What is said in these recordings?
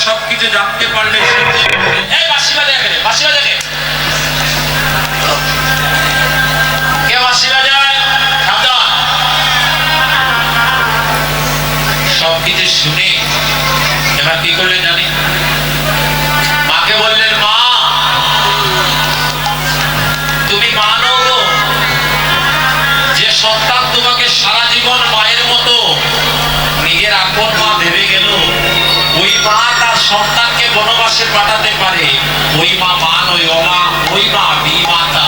সবকিছু জানতে পারলে সবকিছু শুনে এবার কি করলেন कोई मां मां हुयो मां कोई मां बी मां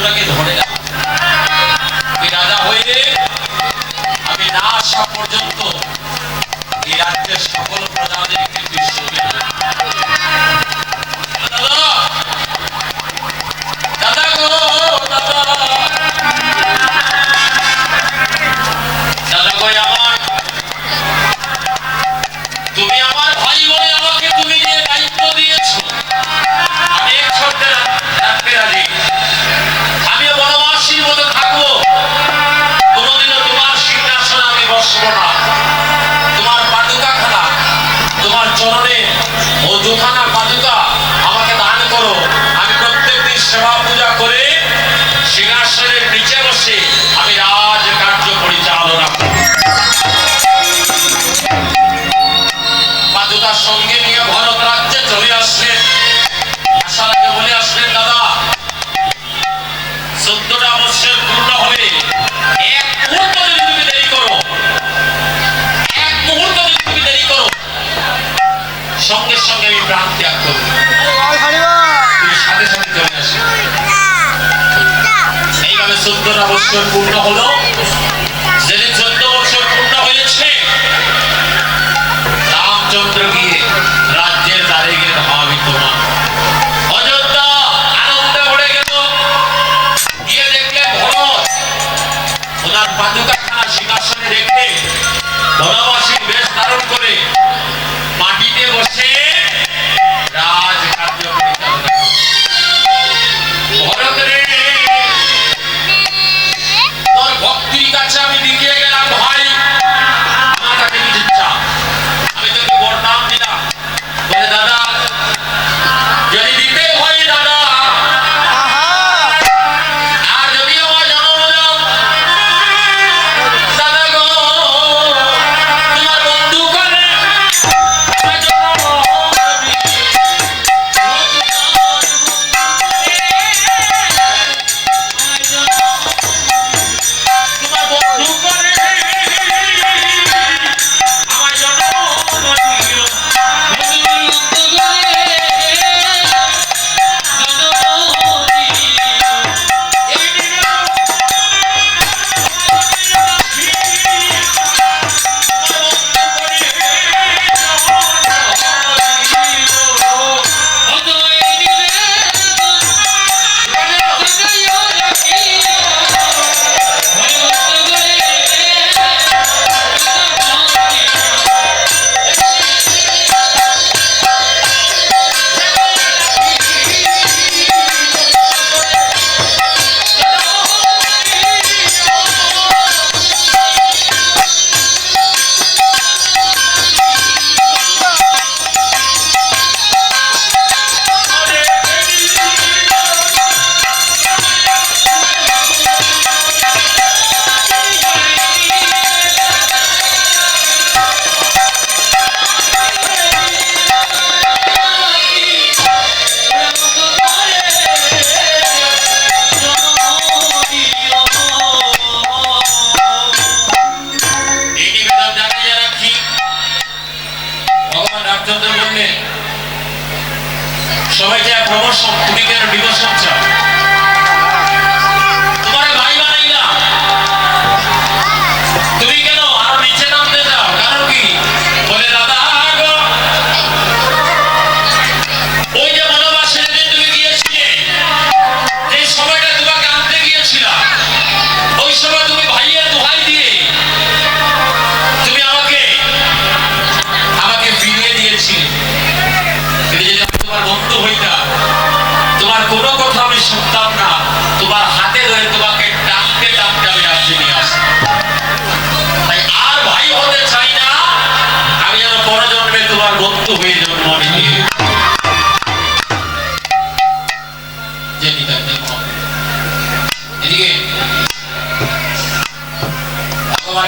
ওটাকে ধরে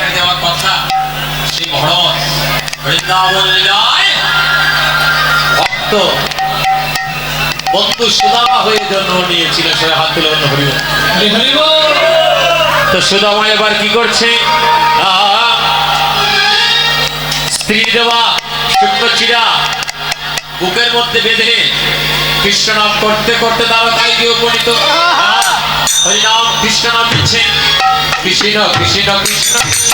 তাকে দেওয়ার কথা। সেই ভক্ত বন্ধু সুদামা হয়ে জন্ম নিয়েছিল সবাই হাত তুলে অন্য হরিব। তো সুদামা এবার কি করছে? স্ত্রী দেওয়া শুকনো চিরা বুকের মধ্যে বেঁধে কৃষ্ণ নাম করতে করতে তারা তাই গিয়ে উপনীত। হরিনাম কৃষ্ণ নাম দিচ্ছে। কৃষ্ণ কৃষ্ণ কৃষ্ণ।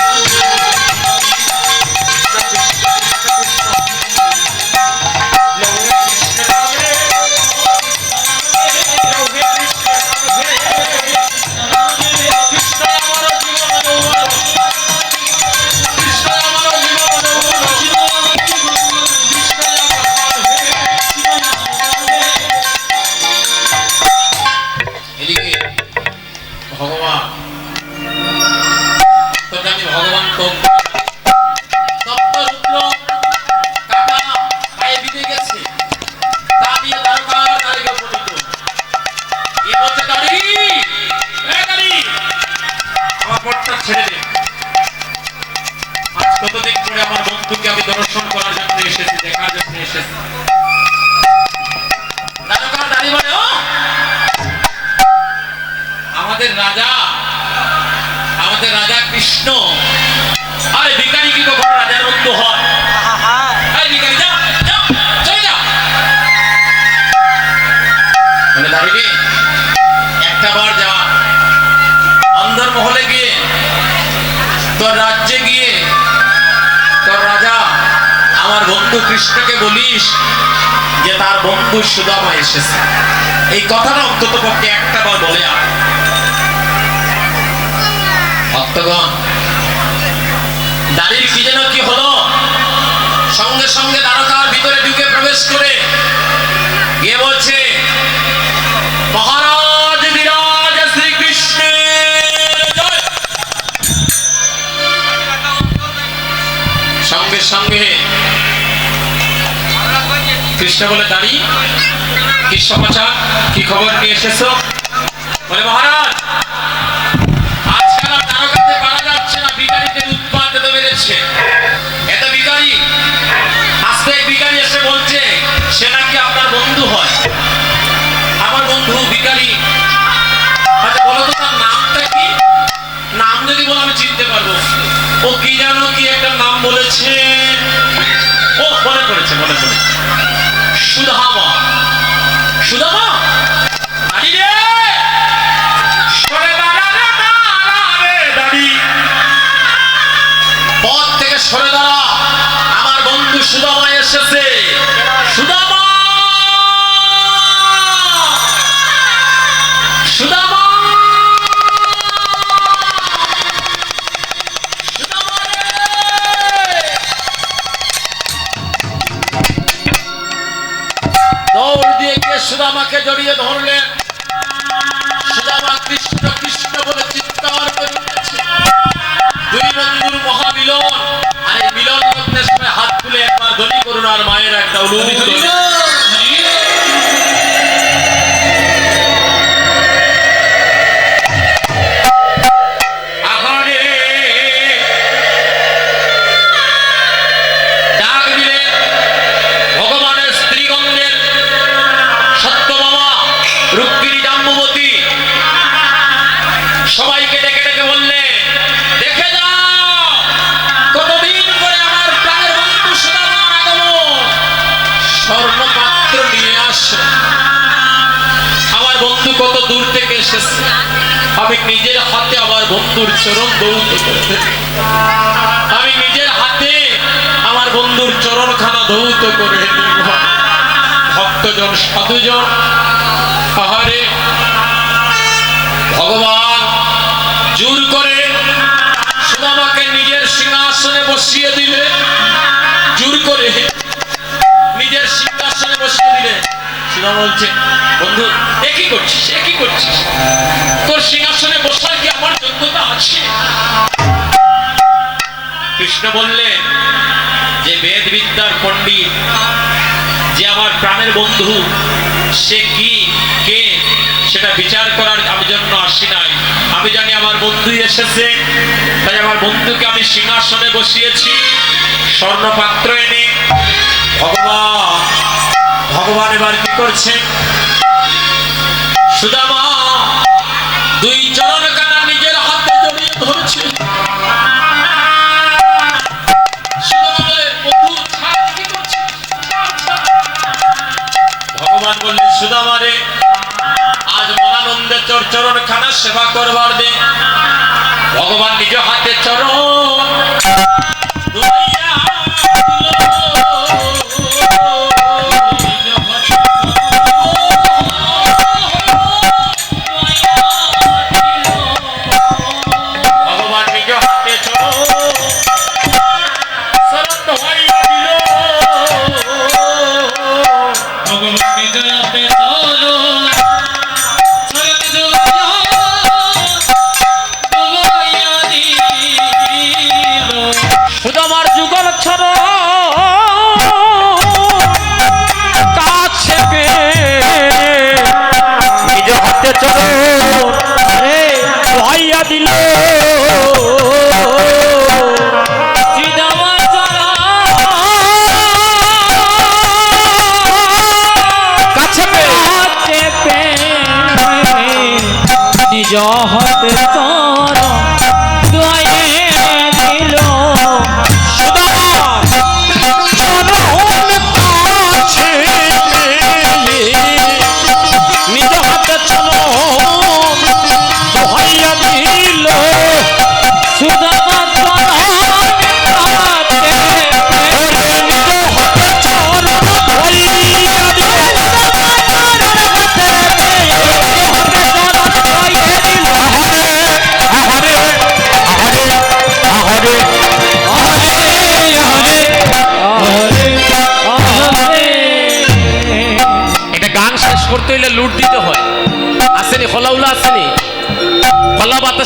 ভারতের রাজা কৃষ্ণ। আরে ভিকারি কি কখনো রাজার মৃত্যু হয়? মানে তার বন্ধু সুদামা এসেছে। এই কথাটা অন্তত পক্ষে একটা বার বলে আর ভক্তগণ, দাড়ির কি যেন কি হলো? সঙ্গে সঙ্গে দ্বারকার ভিতরে ঢুকে প্রবেশ করে গিয়ে বলছে কৃষ্ণ বলে, দাঁড়ি, কৃষ্ণ কি খবর নিয়ে এসেছ? বলে, মহারাজ সুদামা সুদামা? করে ভক্তজন, সাধুজন আহারে ভগবান জোর করে সুদামাকে নিজের সিংহাসনে বসিয়ে দিলে, জোর করে নিজের সিংহাসনে বসিয়ে দিলে। সুদামা বলছে, বন্ধু, এ কি করছিস? এ কি করছিস? তোর সিংহাসনে বসার কি আমার যোগ্যতা আছে? কৃষ্ণ বললেন, যে বেদ বিদ্যার পণ্ডিত, যে আমার প্রাণের বন্ধু, সে কি, কে, সেটা বিচার করার আমি জন্য আসি নাই। আমি জানি আমার বন্ধু এসেছে, তাই আমার বন্ধুকে আমি সিংহাসনে বসিয়েছি, স্বর্ণপাত্র এনে। ভগবান ভগবান এবার কি করছে? সুদামা, দুই চরণ কানা নিজের হাতে জড়িয়ে ধরছে। চর চরণ খানা সেবা করবার দে ভগবান নিজ হাতে চরণ।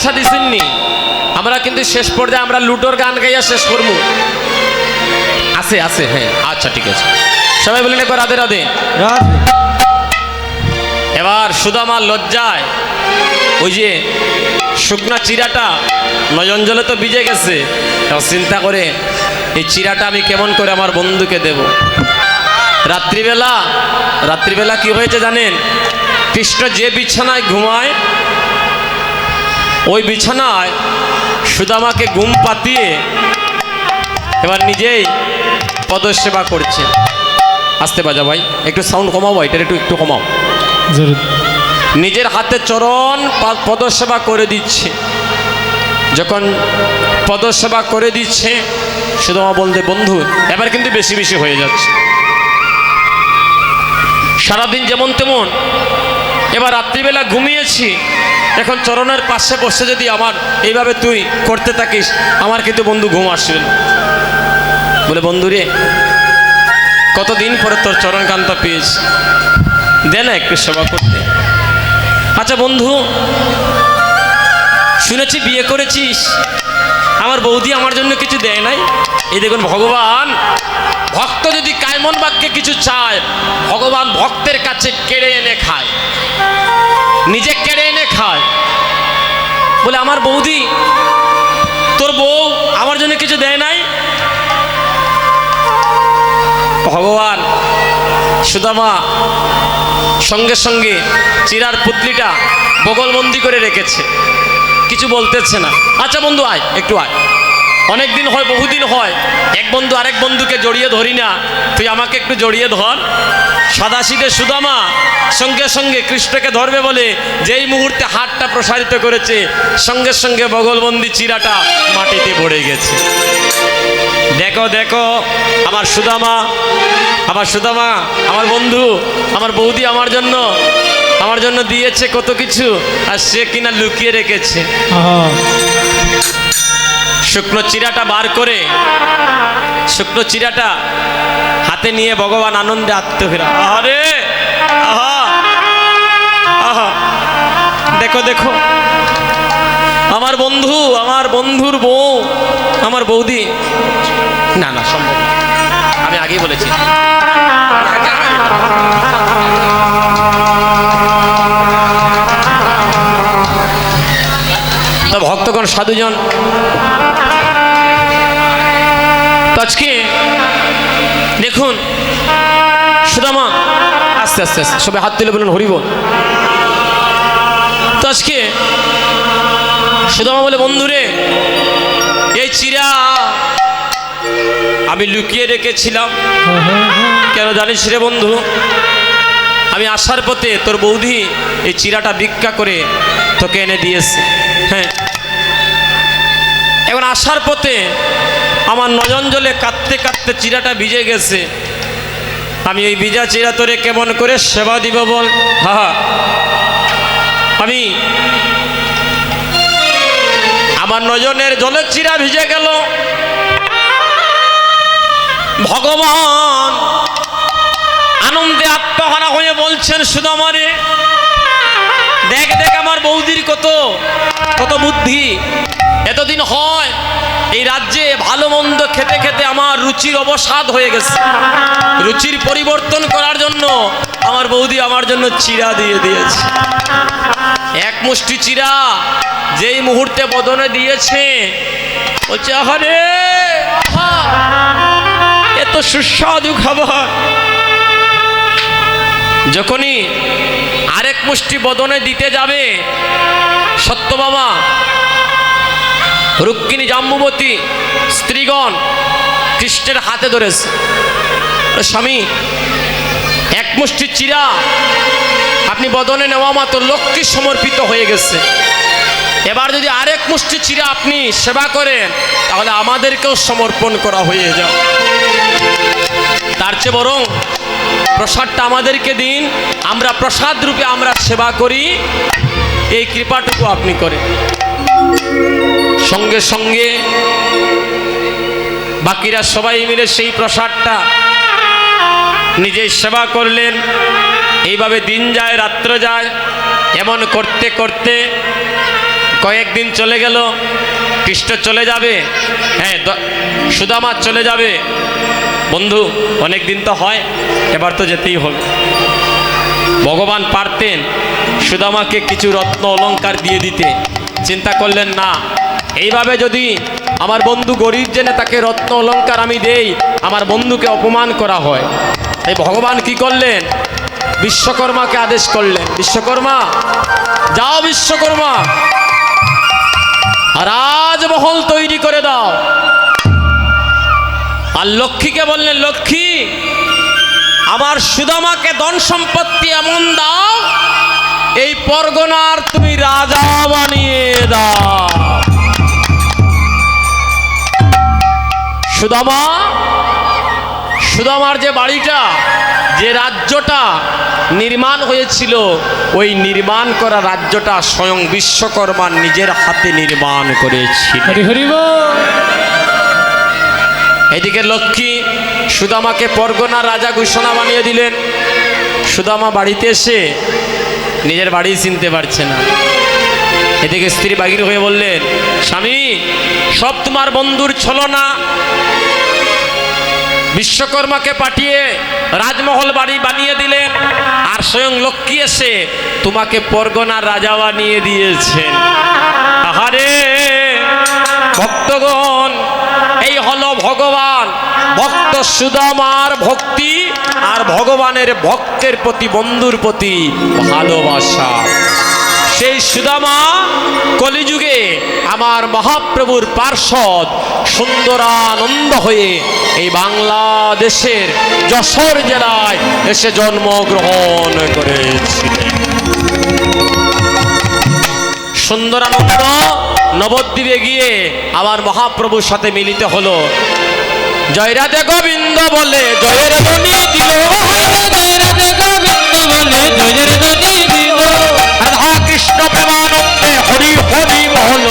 হলা বাতাসা দিছেননি। আমরা কিন্তু শেষ পর্যায়ে আমরা লুটোর গান গাইয়া শেষ করব। আছে আছে হ্যাঁ আচ্ছা ঠিক আছে। সবাই বলেন একবার রাধে রাধে। এবার সুদামা লজ্জায় ওই যে শুকনা চিরাটা নয়ন জলে তো ভিজে গেছে। চিন্তা করে এই চিরাটা আমি কেমন করে আমার বন্ধুকে দেব? রাত্রিবেলা রাত্রিবেলা কি হয়েছে জানেন? কৃষ্ণ যে বিছানায় ঘুমায় ওই বিছানায় সুদামাকে ঘুম পাতিয়ে এবার নিজেই পদসেবা করছে। আসতে বাজা ভাই একটু সাউন্ড কমাও ভাই এটা একটু একটু কমাও। নিজের হাতে চরণ পদসেবা করে দিচ্ছে। যখন পদসেবা করে দিচ্ছে সুদামা বলতে বন্ধু এবার কিন্তু বেশি বেশি হয়ে যাচ্ছে। সারাদিন যেমন তেমন এবার রাত্রিবেলা ঘুমিয়েছি এখন চরণের পাশে বসে যদি আমার এইভাবে তুই করতে থাকিস, আমার কিন্তু বন্ধু ঘুম আসবে বলে বন্ধু রে কতদিন পরে তোর চরণ কান্তা দে না একটু সেবা করতে। আচ্ছা বন্ধু, শুনেছি, বিয়ে করেছিস। আমার বৌদি আমার জন্য কিছু দেয় নাই। এই দেখুন, ভগবান, ভক্ত যদি কায়মন বাক্যে কিছু চায়, ভগবান ভক্তের কাছে কেড়ে এনে খায়। নিজে কেড়ে এনে খায়। বলে, আমার বৌদি, তোর বউ আমার জন্য কিছু দেয় নাই? ভগবান, সুদামা, সঙ্গে সঙ্গে চিরার পুতলিটা বগলবন্দি করে রেখেছে। কিছু বলতেছে না। আচ্ছা বন্ধু, আয়, একটু আয়। অনেক দিন হয় বহুদিন হয়। এক বন্ধু আরেক বন্ধুকে জড়িয়ে ধরি না। তুই আমাকে একটু জড়িয়ে ধর। সাদাশিদে সুদামা সঙ্গে সঙ্গে কৃষ্ণকে ধরবে বলে যেই মুহূর্তে হাতটা প্রসারিত করেছে, সঙ্গে সঙ্গে বগলবন্দি চিরাটা মাটিতে পড়ে গেছে। দেখো দেখো, আমার সুদামা আমার সুদামা, আমার বন্ধু, আমার বৌদি আমার জন্য আমার জন্য দিয়েছে কত কিছু, আর সে কিনা লুকিয়ে রেখেছে। শুকনো চিরাটা বার করে, শুকনো চিরাটা হাতে নিয়ে ভগবান আনন্দে আত্মফেরা আরে দেখো দেখো। আমার বন্ধু, আমার বন্ধুর বউ, আমার বৌদি। না না, সম্ভব আমি আগেই বলেছি। তো ভক্তগণ সাধুজন। আজকে দেখুন, সুদামা, আস্তে আস্তে আস্তে, সবাই হাত তুলে বলুন হরিব তো আজকে সুদামা বলে, বন্ধুরে, এই চিরা আমি লুকিয়ে রেখেছিলাম। কেন জানিস রে বন্ধু? আমি আসার পথে তোর বৌদি এই চিরাটা ভিক্ষা করে তোকে এনে দিয়েছে। হ্যাঁ। এখন আসার পথে আমার নজন জলে কাঁদতে কাঁদতে চিরাটা ভিজে গেছে। আমি এই ভিজা চিরা তোরে কেমন করে সেবা দিব বল? হা। আমি আমার নজনের জলের চিরা ভিজে গেল। ভগবান আনন্দে আত্মহারা হয়ে বলছেন দেখ আমার বৌদির কত কত বুদ্ধি। এতদিন হয়, এই রাজ্যে ভালো মন্দ খেতে খেতে আমার রুচির অবসাদ হয়ে গেছে। রুচির পরিবর্তন করার জন্য আমার বৌদি আমার জন্য চিরা দিয়ে দিয়েছে। এক মুষ্টি চিরা যেই মুহূর্তে বদনে দিয়েছে, বলছে এত সুস্বাদু খাবার। যখনই আরেক মুষ্টি বদনে দিতে যাবে। সত্য বাবা। রুক্মিণী জাম্বুবতী স্ত্রীগণ কৃষ্ণের হাতে ধরেছে। স্বামী, এক মুষ্টি চিরা আপনি বদনে নেওয়া মাত্র লক্ষ্মী সমর্পিত হয়ে গেছে। এবার যদি আরেক মুষ্টি চিরা আপনি সেবা করেন, তাহলে আমাদেরকেও সমর্পণ করা হয়ে যাও তার চেয়ে বরং প্রসাদটা আমাদেরকে দিন। আমরা প্রসাদ রূপে আমরা সেবা করি। এই কৃপাটুকু আপনি করেন। সঙ্গে সঙ্গে বাকিরা সবাই মিলে সেই প্রসাদটা নিজেই সেবা করলেন। এইভাবে দিন যায়, রাত্র যায়। এমন করতে করতে কয়েকদিন চলে গেল। কৃষ্ণ চলে যাবে। হ্যাঁ সুদামা চলে যাবে। বন্ধু অনেক দিন তো হয়, এবার তো যেতেই হবে। ভগবান পারতেন সুদামাকে কিছু রত্ন অলঙ্কার দিয়ে দিতে। চিন্তা করলেন, না, এইভাবে যদি আমার বন্ধু গরিব জেনে তাকে রত্ন অলংকার আমি দেই, আমার বন্ধুকে অপমান করা হয়। তাই ভগবান কি করলেন? বিশ্বকর্মাকে আদেশ করলেন, বিশ্বকর্মা, যাও বিশ্বকর্মা। রাজমহল তৈরি করে দাও। আর লক্ষ্মীকে বললেন, লক্ষ্মী, আমার সুদামাকে ধন সম্পত্তি এমন দাও, এই পরগনার তুমি রাজা বানিয়ে দাও সুদামা, সুদামার যে বাড়িটা, যে রাজ্যটা নির্মাণ হয়েছিল, ওই নির্মাণ করা রাজ্যটা স্বয়ং বিশ্বকর্মা নিজের হাতে নির্মাণ করেছিল। এদিকে লক্ষ্মী সুদামাকে পরগনা রাজা ঘোষণা বানিয়ে দিলেন। সুদামা বাড়িতে এসে নিজের বাড়ি চিনতে পারছে না। এদিকে স্ত্রী বাগির হয়ে বললেন, স্বামী, সব তোমার বন্ধুর ছলনা। বিশ্বকর্মাকে পাঠিয়ে রাজমহল বাড়ি বানিয়ে দিলেন আর স্বয়ং লক্ষ্মী এসে তোমাকে পরগনার রাজা বানিয়ে দিয়েছেন। আহারে, ভক্তগণ, এই হলো ভগবান। ভক্ত সুদামার ভক্তি আর ভগবানের ভক্তের প্রতি, বন্ধুর প্রতি ভালোবাসা। সেই সুদামা কলিযুগে আমার মহাপ্রভুর পার্ষদ সুন্দরানন্দ হয়ে এই বাংলাদেশের যশোর জেলায় এসে জন্মগ্রহণ করেছিলেন। সুন্দরানন্দ নবদ্বীপে গিয়ে আবার মহাপ্রভুর সাথে মিলিত হল। জয় রাধে গোবিন্দ বলে, জয়ের ধ্বনি দিল। রাধা কৃষ্ণ প্রেমানন্দে হরি হরি বল।